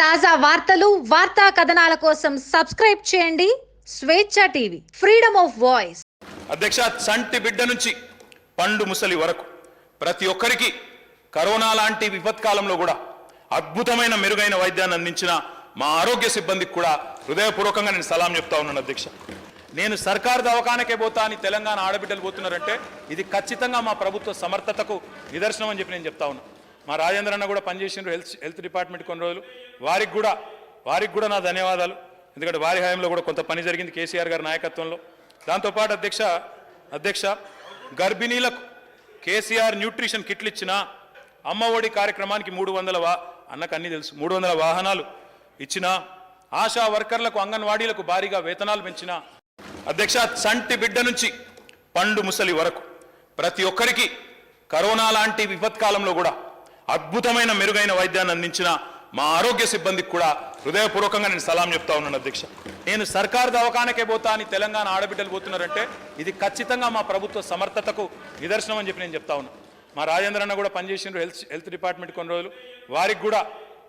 తాజా వార్తలు వార్తా కథనాల కోసం సబ్స్క్రైబ్ చేయండి. స్వేచ్ఛ టీవీ ఫ్రీడమ్ ఆఫ్ వాయిస్. అధ్యక్ష చంటి బిడ్డ నుంచి పండు ముసలి వరకు ప్రతి ఒక్కరికి కరోనా లాంటి విపత్కాలంలో కూడా అద్భుతమైన మెరుగైన వైద్యాన్ని అందించిన మా ఆరోగ్య సిబ్బందికి కూడా హృదయపూర్వకంగా నేను సలాం చెప్తా ఉన్నాను అధ్యక్ష. నేను సర్కారు దవాఖానకే పోతా అని తెలంగాణ ఆడబిడ్డలు పోతున్నారంటే ఇది ఖచ్చితంగా మా ప్రభుత్వ సమర్థతకు నిదర్శనం అని చెప్పి నేను చెప్తా ఉన్నాను మా రాజేంద్ర అన్న కూడా పనిచేసిండ్రు హెల్త్ హెల్త్ డిపార్ట్మెంట్ కొన్ని రోజులు. వారికి కూడా వారికి కూడా నా ధన్యవాదాలు. ఎందుకంటే వారి హయాంలో కూడా కొంత పని జరిగింది కేసీఆర్ గారి నాయకత్వంలో. దాంతోపాటు అధ్యక్ష అధ్యక్ష గర్భిణీలకు కేసీఆర్ న్యూట్రిషన్ కిట్లు ఇచ్చిన అమ్మ ఒడి కార్యక్రమానికి మూడు వందల వా అన్నకు అన్నీ తెలుసు మూడు వందల వాహనాలు ఇచ్చిన ఆశా వర్కర్లకు అంగన్వాడీలకు భారీగా వేతనాలు పెంచిన అధ్యక్ష చంటి బిడ్డ నుంచి పండు ముసలి వరకు. ప్రతి ఒక్కరికి కరోనా లాంటి విపత్కాలంలో కూడా అద్భుతమైన మెరుగైన వైద్యాన్ని అందించిన మా ఆరోగ్య సిబ్బందికి కూడా హృదయపూర్వకంగా నేను సలాం చెప్తా ఉన్నాను అధ్యక్ష. నేను సర్కార్ దవాఖానకే పోతా అని తెలంగాణ ఆడబిడ్డలు పోతున్నారంటే ఇది ఖచ్చితంగా మా ప్రభుత్వ సమర్థతకు నిదర్శనం అని చెప్పి నేను చెప్తా ఉన్నాను మా రాజేంద్ర అన్న కూడా పనిచేసిండ్రు హెల్త్ హెల్త్ డిపార్ట్మెంట్ కొన్ని రోజులు. వారికి కూడా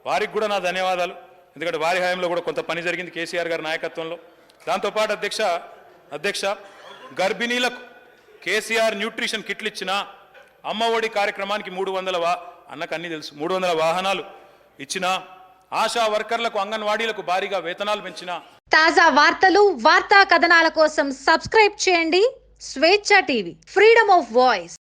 వారికి కూడా నా ధన్యవాదాలు. ఎందుకంటే వారి హయాంలో కూడా కొంత పని జరిగింది కేసీఆర్ గారి నాయకత్వంలో. దాంతోపాటు అధ్యక్ష అధ్యక్ష గర్భిణీలకు కేసీఆర్ న్యూట్రిషన్ కిట్లు ఇచ్చిన అమ్మ ఒడి కార్యక్రమానికి మూడు వందల వా అన్నకు అన్నీ తెలుసు. మూడు వందల వాహనాలు ఇచ్చిన ఆశా వర్కర్లకు అంగన్వాడీలకు భారీగా వేతనాలు పెంచిన తాజా వార్తలు వార్తా కథనాల కోసం సబ్స్క్రైబ్ చేయండి. స్వేచ్ఛ టీవీ. Freedom of voice.